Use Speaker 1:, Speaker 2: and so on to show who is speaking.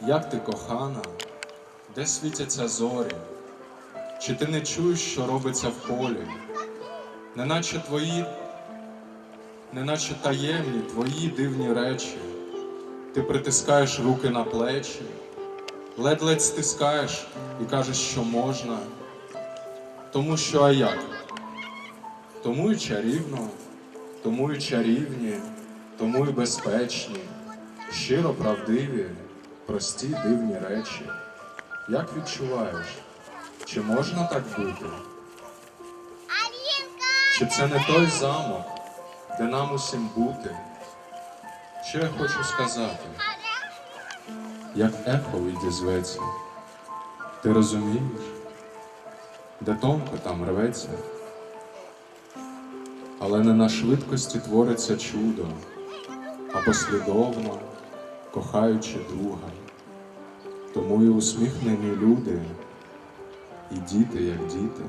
Speaker 1: як ти кохана, де світяться зорі, чи ти не чуєш, що робиться в полі, неначе твої, неначе таємні твої дивні речі, ти притискаєш руки на плечі, ледь-ледь стискаєш і кажеш, що можна, тому що а як? Тому і чарівно, тому і чарівні, тому і безпечні, щиро правдиві, прості дивні речі. Як відчуваєш, чи можна так бути? Чи це не той замок, де нам усім бути? Що я хочу сказати? Як ехо відізветься, ти розумієш, де тонко там рветься, але не на швидкості твориться чудо, а послідовно, кохаючи друга. Тому і усміхнені люди, і діти, як діти,